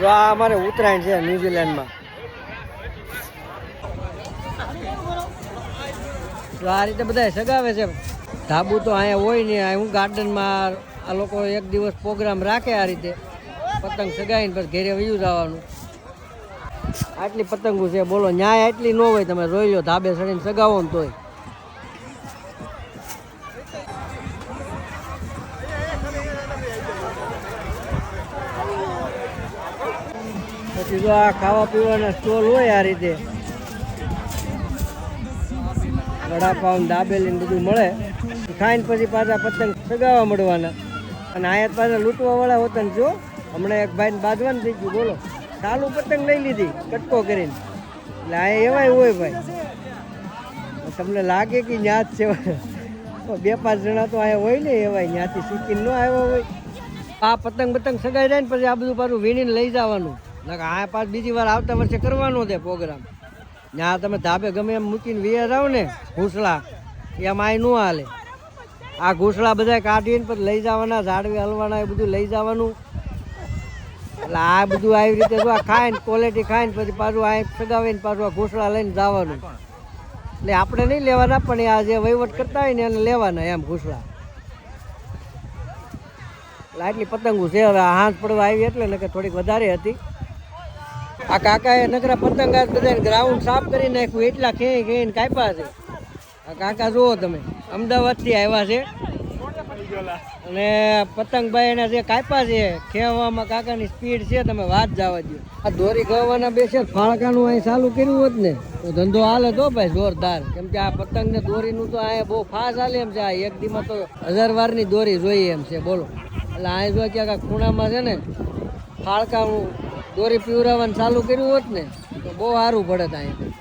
તો આ અમારે ઉત્તરાયણ છે ન્યુઝીલેન્ડમાં. તો આ રીતે બધા સગાવે છે. ધાબુ તો અહીંયા હોય આ હું ગાર્ડનમાં આ લોકો એક દિવસ પ્રોગ્રામ રાખે આ રીતે. પતંગ સગાવીને પછી ઘેરે વયું જવાનું. આટલી પતંગો છે, બોલો, ન્યાય આટલી ન હોય, તમે જોઈ લો, ધાબે ચડીને સગાવો ને તોય. જો આ ખાવા પીવાના સ્ટોલ હોય આ રીતે. વડાપાઉં, દાબેલી ને બધું મળે. ખાઈને પછી પાછા પતંગ સગાવા મળવાના. અને આયા પાછા લૂંટવા વાળા હોતા ને જો. હમણાં એક ભાઈને બાંધવાનું થઈ ગયું, બોલો. ચાલુ પતંગ લઈ લીધી, કટકો કરીને. એટલે આ એવાય હોય ભાઈ. તમને લાગે કે ન્યાજ છે? બે પાંચ જણા તો અહીંયા હોય ને એવાય ત્યાંથી શીખીને ન આવ્યા હોય. આ પતંગ પતંગ સગાઈ જાય ને પછી આ બધું પાછું વીણીને લઈ જવાનું. આ પાછ બીજી વાર આવતા વર્ષે કરવાનો છે પ્રોગ્રામ. ત્યાં તમે ધાબે ગમે એમ મૂકીને વિયર જાવ ને ઘૂસલા, એમ આ ન હાલે. આ ઘૂસલા બધા કાઢીને પછી લઈ જવાના, ઝાડવી હલવાના, એ બધું લઈ જવાનું. એટલે આ બધું આવી રીતે જો આ ખાય ને ક્વોલિટી ખાય પછી પાછું આ સગાવીને પાછું આ ઘૂસળા લઈને જવાનું. એટલે આપણે નહીં લેવાના, પણ આ જે વહીવટ કરતા હોય ને એને લેવાના એમ ઘૂસળા એટલે આટલી પતંગો છે, હવે આ હાથ પડવા આવી એટલે કે થોડીક વધારે હતી. આ કાકાએ નકરા પતંગ બધા ગ્રાઉન્ડ સાફ કરી નાખ્યું, એટલા ખેઈ ખેઈને કાપ્યા છે. આ કાકા જુઓ તમે, અમદાવાદથી આવ્યા છે. અને પતંગભાઈ એના જે કાપ્યા છે, ખેવામાં કાકાની સ્પીડ છે, તમે વાત જવા દો આ દોરી ગવાના બેસે ફાળકાનું અહીં ચાલુ કર્યું હોત ને, તો ધંધો હાલે તો ભાઈ જોરદાર. કેમ કે આ પતંગ ને દોરીનું તો અહીંયા બહુ ફાસ્ટ હાલે એમ છે, આ એક દીમાં તો હજાર વારની દોરી જોઈએ એમ છે, બોલો. એટલે અહીં જો ક્યાંક ખૂણામાં છે ને, ફાળકાનું દોરી પીવરાવવાનું ચાલુ કર્યું હોત ને, તો બહુ સારું પડે અહીંયા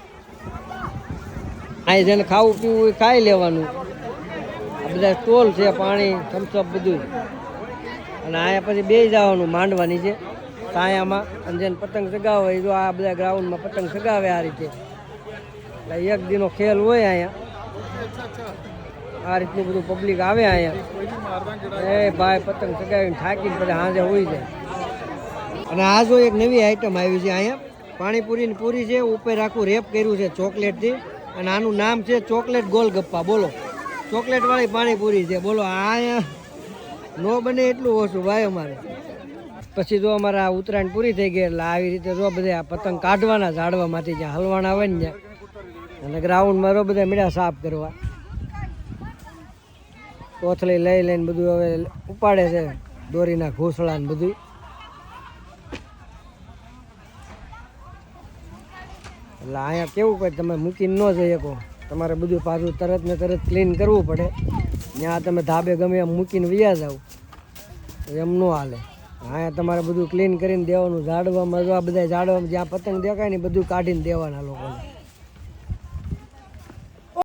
અહીં જેને ખાવું પીવું હોય ખાઈ લેવાનું. બધા સ્ટોલ છે, પાણી થમ્સઅપ બધું. અને અહીંયા પછી બે જવાનું માંડવાની છે તાયામાં અને જેને પતંગ ચગાવે એ જો આ બધા ગ્રાઉન્ડમાં પતંગ ચગાવે આ રીતે. એટલે એક દીનો ખેલ હોય અહીંયા આ રીતનું બધું પબ્લિક આવે અહીંયા એ ભાઈ પતંગ ચગાવીને થાકીને પછી સાંજે હોઈ જાય. અને આ જો એક નવી આઈટમ આવી છે અહીંયા. પાણીપુરીની પૂરી છે, ઉપર આખું રેપ કર્યું છે ચોકલેટથી. અને આનું નામ છે ચોકલેટ ગોલગપ્પા. બોલો ચોકલેટ વાળી પાણીપુરી છે. બોલો અહીંયા નો બને એટલું ઓછું ભાઈ અમારે. પછી જો અમારે આ ઉત્તરાયણ પૂરી થઈ ગઈ એટલે આવી રીતે જો બધા પતંગ કાઢવાના ઝાડવામાંથી જ્યાં હલવાના આવે ને અને ગ્રાઉન્ડમાં રો બધા મીડા સાફ કરવા. કોથળી લઈ લઈને બધું હવે ઉપાડે છે. દોરીના ઘોસળા ને બધું. એટલે અહીંયા કેવું કંઈ તમે મૂકીને ન જઈ શકો. તમારે બધું પાછું તરત ને તરત ક્લીન કરવું પડે. ત્યાં તમે ધાબે ગમે એમ મૂકીને વ્યા તો એમ ન હાલે. અહીંયા તમારે બધું ક્લીન કરીને દેવાનું. ઝાડવામાં જો આ બધા ઝાડવામાં જ્યાં પતંગ દેખાય ને બધું કાઢીને દેવાના લોકોને.